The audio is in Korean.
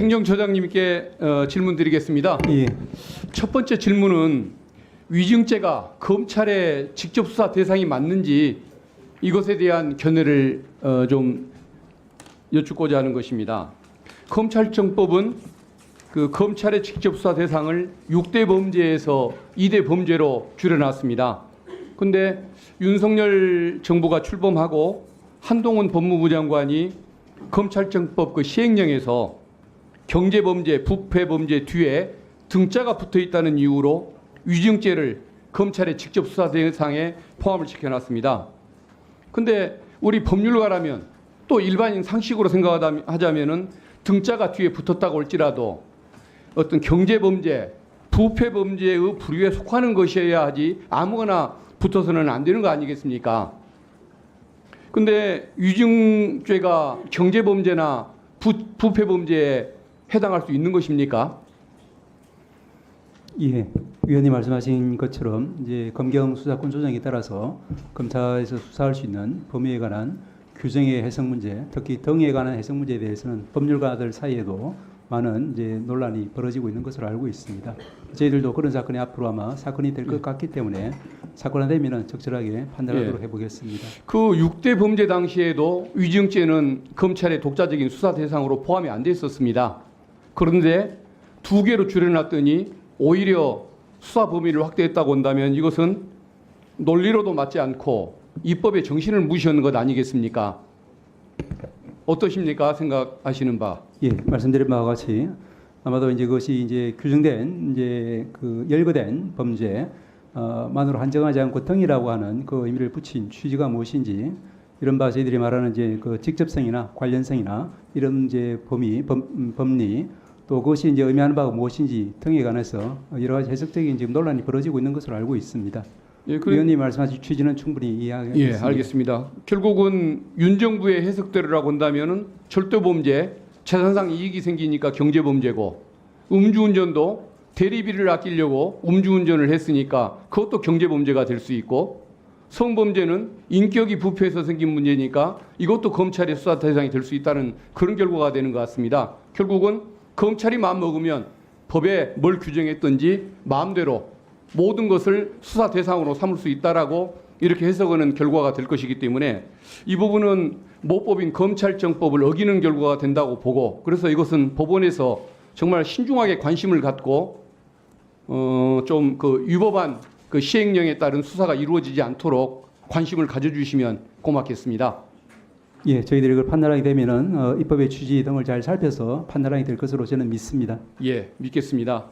행정처장님께 어, 질문 드리겠습니다. 예, 첫 번째 질문은 위증죄가 검찰의 직접 수사 대상이 맞는지 이것에 대한 견해를 어, 좀 여쭙고자 하는 것입니다. 검찰청법은 그 검찰의 직접 수사 대상을 6대 범죄에서 2대 범죄로 줄여놨습니다. 근데 윤석열 정부가 출범하고 한동훈 법무부 장관이 검찰청법 그 시행령에서 경제 범죄, 부패 범죄 뒤에 등자가 붙어 있다는 이유로 위증죄를 검찰의 직접 수사 대상에 포함을 시켜놨습니다. 근데 우리 법률가라면 또 일반인 상식으로 생각하자면은 등자가 뒤에 붙었다고 할지라도 어떤 경제 범죄, 부패 범죄의 부류에 속하는 것이어야 하지 아무거나 붙어서는 안 되는 거 아니겠습니까? 근데 위증죄가 경제 범죄나 부, 부패범죄에 해당할 수 있는 것입니까? 예. 위원님 말씀하신 것처럼 이제 검경 수사권 조정에 따라서 검찰에서 수사할 수 있는 범위에 관한 규정의 해석 문제, 특히 등에 관한 해석 문제에 대해서는 법률가들 사이에도 많은 이제 논란이 벌어지고 있는 것으로 알고 있습니다. 저희들도 그런 사건이 앞으로 아마 사건이 될 것 같기 때문에 사건화 되면은 적절하게 판단하도록 해보겠습니다. 그 6대 범죄 당시에도 위증죄는 검찰의 독자적인 수사 대상으로 포함이 안 돼 있었습니다. 그런데 두 개로 줄여놨더니 오히려 수사 범위를 확대했다고 한다면 이것은 논리로도 맞지 않고 입법의 정신을 무시하는 것 아니겠습니까? 어떠십니까? 생각하시는 바. 예, 말씀드린 바와 같이 아마도 이제 그것이 이제 규정된 이제 그 열거된 범죄 어, 만으로 한정하지 않고 등이라고 하는 그 의미를 붙인 취지가 무엇인지 이런 바 저희들이 말하는 이제 그 직접성이나 관련성이나 이런 이제 범위 범, 음, 법리 또 그것이 이제 의미하는 바가 무엇인지 등에 관해서 여러 가지 해석적인 지금 논란이 벌어지고 있는 것으로 알고 있습니다. 예, 그, 위원님 말씀하신 취지는 충분히 예, 이해하겠습니다. 알겠습니다. 결국은 윤 정부의 해석대로라고 한다면은 절도 범죄, 재산상 이익이 생기니까 경제 범죄고 음주운전도 대리비를 아끼려고 음주운전을 했으니까 그것도 경제 범죄가 될 수 있고 성범죄는 인격이 부패해서 생긴 문제니까 이것도 검찰의 수사 대상이 될 수 있다는 그런 결과가 되는 것 같습니다. 결국은 검찰이 마음 먹으면 법에 뭘 규정했든지 마음대로 모든 것을 수사 대상으로 삼을 수 있다라고 이렇게 해석하는 결과가 될 것이기 때문에 이 부분은 모법인 검찰청법을 어기는 결과가 된다고 보고 그래서 이것은 법원에서 정말 신중하게 관심을 갖고 어좀 그 위법한 그 시행령에 따른 수사가 이루어지지 않도록 관심을 가져주시면 고맙겠습니다. 예, 저희들이 그걸 판단하게 되면은 어, 입법의 취지 등을 잘 살펴서 판단하게 될 것으로 저는 믿습니다. 예, 믿겠습니다.